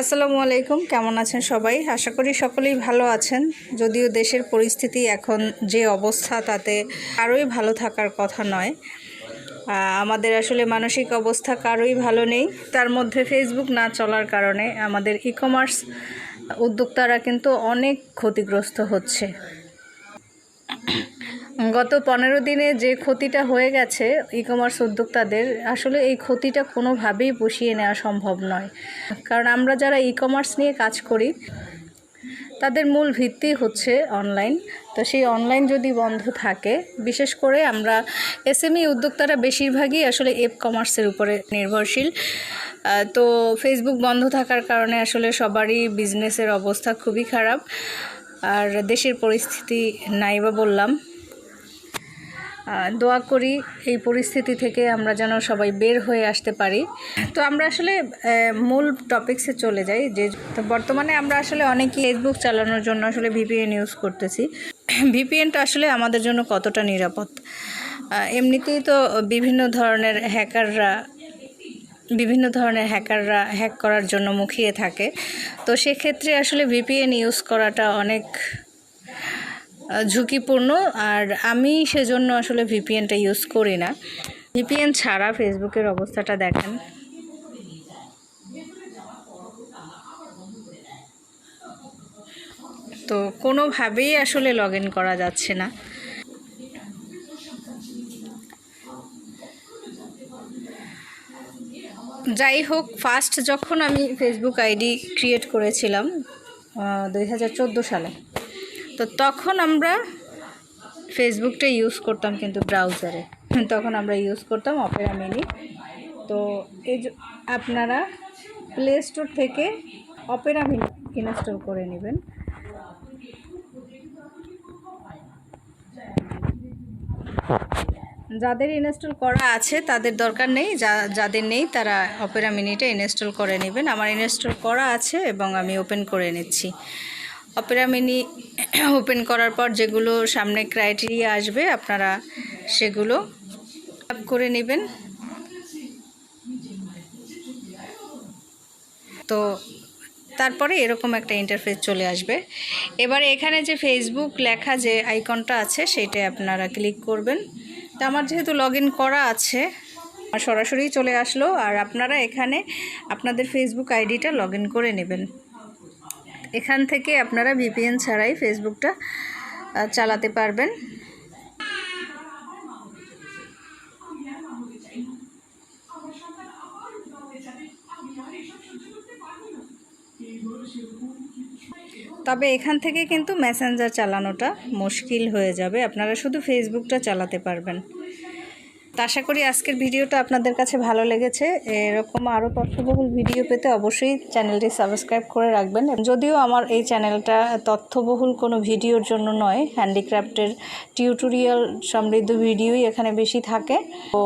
আসসালামু আলাইকুম, কেমন আছেন সবাই? আশা করি সকলেই ভালো আছেন। যদিও দেশের পরিস্থিতি এখন যে অবস্থা, তাতে আরোই ভালো থাকার কথা নয়। আমাদের আসলে মানসিক অবস্থা কারোই ভালো নেই। তার মধ্যে ফেসবুক না চলার কারণে আমাদের ই কমার্স উদ্যোক্তারা কিন্তু অনেক ক্ষতিগ্রস্ত হচ্ছে। গত পনেরো দিনে যে ক্ষতিটা হয়ে গেছে ই কমার্স উদ্যোক্তাদের, আসলে এই ক্ষতিটা কোনোভাবেই পুষিয়ে নেওয়া সম্ভব নয়। কারণ আমরা যারা ই কমার্স নিয়ে কাজ করি, তাদের মূল ভিত্তি হচ্ছে অনলাইন তো সেই অনলাইন যদি বন্ধ থাকে, বিশেষ করে আমরা এসএমই উদ্যোক্তারা বেশিরভাগই আসলে এপ কমার্সের উপরে নির্ভরশীল। তো ফেসবুক বন্ধ থাকার কারণে আসলে সবারই বিজনেসের অবস্থা খুবই খারাপ। আর দেশের পরিস্থিতি নাই বা বললাম। দোয়া করি এই পরিস্থিতি থেকে আমরা যেন সবাই বের হয়ে আসতে পারি। তো আমরা আসলে মূল টপিকসে চলে যাই। যে, তো বর্তমানে আমরা আসলে অনেকেই ফেসবুক চালানোর জন্য আসলে ভিপিএন ইউজ করতেছি। ভিপিএনটা আসলে আমাদের জন্য কতটা নিরাপদ? এমনিতেই তো বিভিন্ন ধরনের হ্যাকাররা বিভিন্ন ধরনের হ্যাকাররা হ্যাক করার জন্য মুখিয়ে থাকে। তো সেক্ষেত্রে আসলে ভিপিএন ইউজ করাটা অনেক ঝুঁকিপূর্ণ আর আমি সেজন্য আসলে ভিপিএনটা ইউজ করি না। ভিপিএন ছাড়া ফেসবুকের অবস্থাটা দেখেন। তো কোনোভাবেই আসলে লগ ইন করা যাচ্ছে না। যাই হোক ফার্স্ট যখন আমি ফেসবুক আইডি ক্রিয়েট করেছিলাম দুই হাজার চোদ্দ সালে। তো তখন আমরা ফেসবুকটা ইউজ করতাম কিন্তু ব্রাউজারে তখন আমরা ইউজ করতাম অপেরা মিনি তো এই আপনারা প্লে স্টোর থেকে অপেরা মিনি ইনস্টল করে নেবেন। যাদের ইনস্টল করা আছে, তাদের দরকার নেই। যা, যাদের নেই, তারা অপেরা মিনিটা ইনস্টল করে নেবেন। আমার ইনস্টল করা আছে এবং আমি ওপেন করে নিচ্ছি। অপেরা মিনি ওপেন করার পর যেগুলো সামনে ক্রাইটেরিয়া আসবে, আপনারা সেগুলো আপ করে নেবেন। তো তারপরে এরকম একটা ইন্টারফেস চলে আসবে। এবারে এখানে যে ফেসবুক লেখা যে আইকনটা আছে সেইটাই আপনারা ক্লিক করবেন। তো আমার যেহেতু লগ করা আছে সরাসরি চলে আসলো। আর আপনারা এখানে আপনাদের ফেসবুক আইডিটা লগ করে নেবেন। এখান থেকে আপনারা ভিপিএন ছাড়াই ফেসবুকটা চালাতে পারবেন। তবে এখান থেকে কিন্তু মেসেঞ্জার চালানোটা মুশকিল হয়ে যাবে। আপনারা শুধু ফেসবুকটা চালাতে পারবেন। তো আশা করি আজকের ভিডিওটা আপনাদের কাছে ভালো লেগেছে। এরকম আরও তথ্যবহুল ভিডিও পেতে অবশ্যই চ্যানেলটি সাবস্ক্রাইব করে রাখবেন। যদিও আমার এই চ্যানেলটা তথ্যবহুল কোনো ভিডিওর জন্য নয়, হ্যান্ডিক্রাফটের টিউটোরিয়াল সমৃদ্ধ ভিডিওই এখানে বেশি থাকে। তো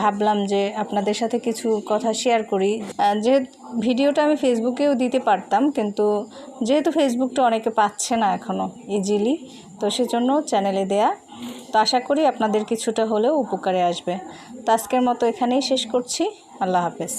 ভাবলাম যে আপনাদের সাথে কিছু কথা শেয়ার করি। যেহেতু ভিডিওটা আমি ফেসবুকেও দিতে পারতাম, কিন্তু যেহেতু ফেসবুকটা অনেকে পাচ্ছে না এখনও ইজিলি তো সেজন্য চ্যানেলে দেয়া তো আশা করি আপনাদের কিছুটা হলেও উপকারে আসবে। তো আজকের মতো এখানেই শেষ করছি। আল্লাহ হাফেজ।